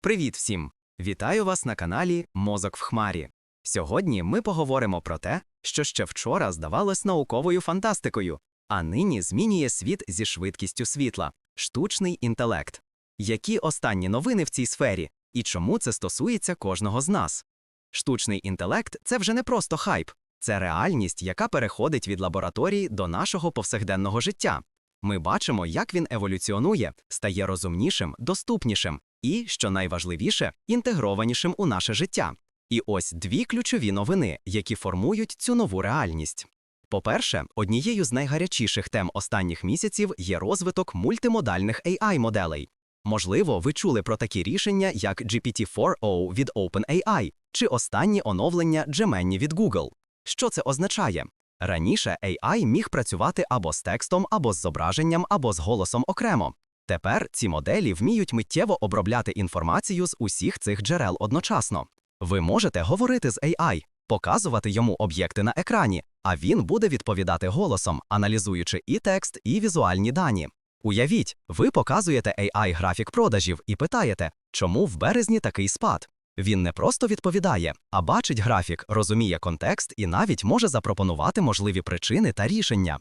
Привіт всім! Вітаю вас на каналі Мозок в Хмарі. Сьогодні ми поговоримо про те, що ще вчора здавалось науковою фантастикою, а нині змінює світ зі швидкістю світла штучний інтелект. Які останні новини в цій сфері і чому це стосується кожного з нас? Штучний інтелект це вже не просто хайп, це реальність, яка переходить від лабораторії до нашого повсякденного життя. Ми бачимо, як він еволюціонує, стає розумнішим, доступнішим і, що найважливіше, інтегрованішим у наше життя. І ось дві ключові новини, які формують цю нову реальність. По-перше, однією з найгарячіших тем останніх місяців є розвиток мультимодальних AI-моделей. Можливо, ви чули про такі рішення, як GPT-4o від OpenAI чи останні оновлення Gemini від Google. Що це означає? Раніше AI міг працювати або з текстом, або з зображенням, або з голосом окремо. Тепер ці моделі вміють миттєво обробляти інформацію з усіх цих джерел одночасно. Ви можете говорити з AI, показувати йому об'єкти на екрані, а він буде відповідати голосом, аналізуючи і текст, і візуальні дані. Уявіть, ви показуєте AI графік продажів і питаєте, чому в березні такий спад. Він не просто відповідає, а бачить графік, розуміє контекст і навіть може запропонувати можливі причини та рішення.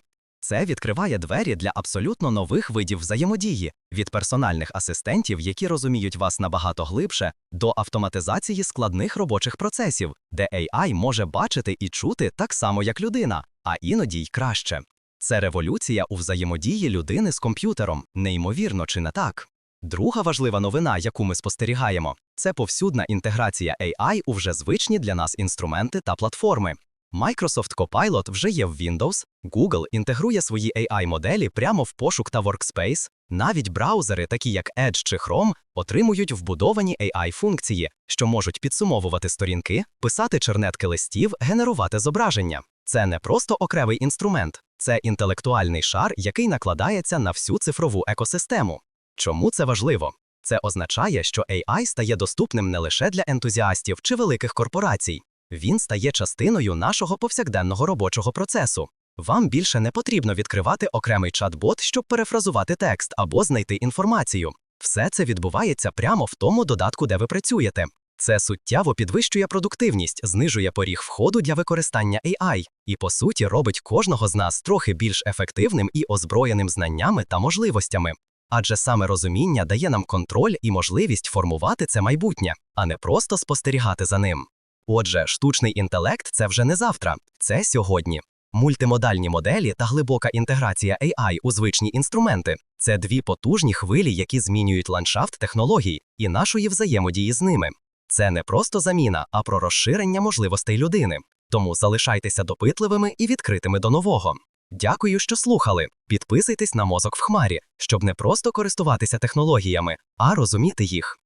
Це відкриває двері для абсолютно нових видів взаємодії від персональних асистентів, які розуміють вас набагато глибше, до автоматизації складних робочих процесів, де AI може бачити і чути так само, як людина, а іноді й краще. Це революція у взаємодії людини з комп'ютером, неймовірно чи не так. Друга важлива новина, яку ми спостерігаємо, це повсюдна інтеграція AI у вже звичні для нас інструменти та платформи. Microsoft Copilot вже є в Windows, Google інтегрує свої AI-моделі прямо в пошук та Workspace, навіть браузери, такі як Edge чи Chrome, отримують вбудовані AI-функції, що можуть підсумовувати сторінки, писати чернетки листів, генерувати зображення. Це не просто окремий інструмент, це інтелектуальний шар, який накладається на всю цифрову екосистему. Чому це важливо? Це означає, що AI стає доступним не лише для ентузіастів чи великих корпорацій. Він стає частиною нашого повсякденного робочого процесу. Вам більше не потрібно відкривати окремий чат-бот, щоб перефразувати текст або знайти інформацію. Все це відбувається прямо в тому додатку, де ви працюєте. Це суттєво підвищує продуктивність, знижує поріг входу для використання AI і, по суті, робить кожного з нас трохи більш ефективним і озброєним знаннями та можливостями. Адже саме розуміння дає нам контроль і можливість формувати це майбутнє, а не просто спостерігати за ним. Отже, штучний інтелект це вже не завтра, це сьогодні. Мультимодальні моделі та глибока інтеграція AI у звичні інструменти це дві потужні хвилі, які змінюють ландшафт технологій і нашої взаємодії з ними. Це не просто заміна, а про розширення можливостей людини. Тому залишайтеся допитливими і відкритими до нового. Дякую, що слухали. Підписуйтесь на мозок в хмарі, щоб не просто користуватися технологіями, а розуміти їх.